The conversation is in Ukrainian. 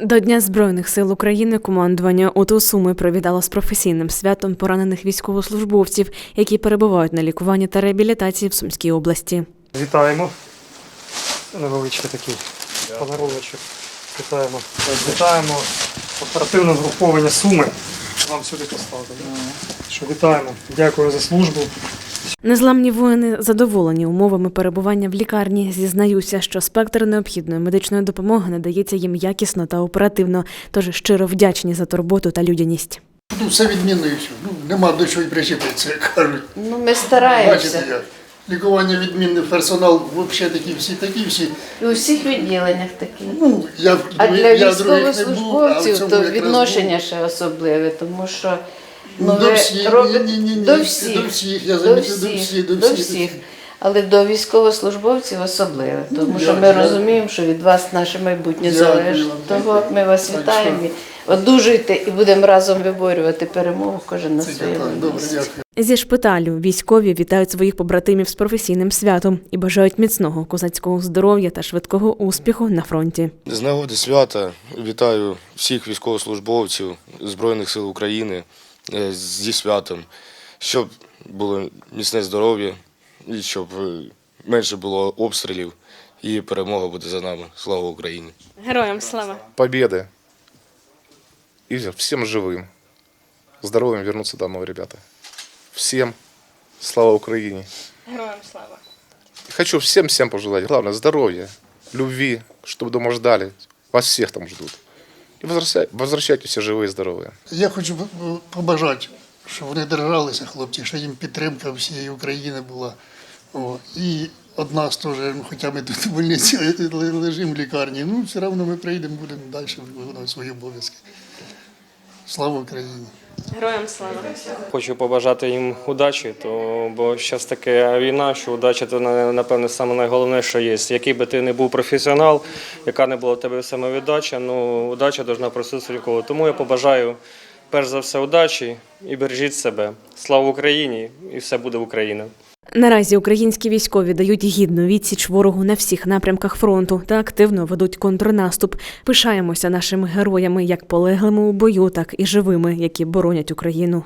До Дня Збройних сил України командування УТУ Суми привітало з професійним святом поранених військовослужбовців, які перебувають на лікуванні та реабілітації в Сумській області. Вітаємо. Невеличкий такий подаруночок. Вітаємо. Вітаємо оперативне згруповання Суми. Вам сюди поставити. Що вітаємо. Дякую за службу. Незламні воїни задоволені умовами перебування в лікарні. Зізнаюся, що спектр необхідної медичної допомоги надається їм якісно та оперативно. Тож щиро вдячні за турботу та людяність. Ну, все відмінно і все. Ну, нема до чого й причепитися, як кажуть. Ну, ми стараємося. Бачите, як? Лікування відмінне, персонал взагалі такі всі, такі всі. І у всіх відділеннях такі. Ну, я, А для я в був, а військовослужбовців то відношення ще особливе, тому що До всіх, ні, ні, ні, до всіх, до всіх, я до замітив, до всіх, всіх, до всіх. Але до військовослужбовців особливо, тому Ну, що ми розуміємо, що від вас наше майбутнє залежить. Того ми вас вітаємо. Одужуйте і будемо разом виборювати перемогу кожен на своєму місці. Зі шпиталю військові вітають своїх побратимів з професійним святом і бажають міцного козацького здоров'я та швидкого успіху на фронті. З нагоди свята вітаю всіх військовослужбовців Збройних сил України зі святом, щоб було міцне здоров'я і щоб е, менше було обстрілів. І перемога буде за нами. Слава Україні! Героям слава! победы и всем живым, здоровым вернуться домой, ребята. Всем слава Украине. Героям слава! Хочу всем-всем пожелать, главное, здоровья, любви, чтобы дома ждали, вас всех там ждут. И возвращайтеся живі і здорові. Я хочу побажати, щоб вони держалися, хлопці, що їм підтримка всієї України була. О, і од нас теж, ну, хоча ми тут в больниці лежимо в лікарні, ну все одно ми прийдемо, будемо далі виконувати свої обов'язки. Слава Україні! Героям слава! Хочу побажати їм удачі, то, бо зараз така війна, що удача це на- напевне саме найголовніше, що є. Який би ти не був професіонал, яка не була в тебе самовіддача, ну удача повинна присутствувати. Тому я побажаю перш за все удачі і бережіть себе. Слава Україні! І все буде Україна! Наразі українські військові дають гідну відсіч ворогу на всіх напрямках фронту та активно ведуть контрнаступ. Пишаємося нашими героями, як полеглими у бою, так і живими, які боронять Україну.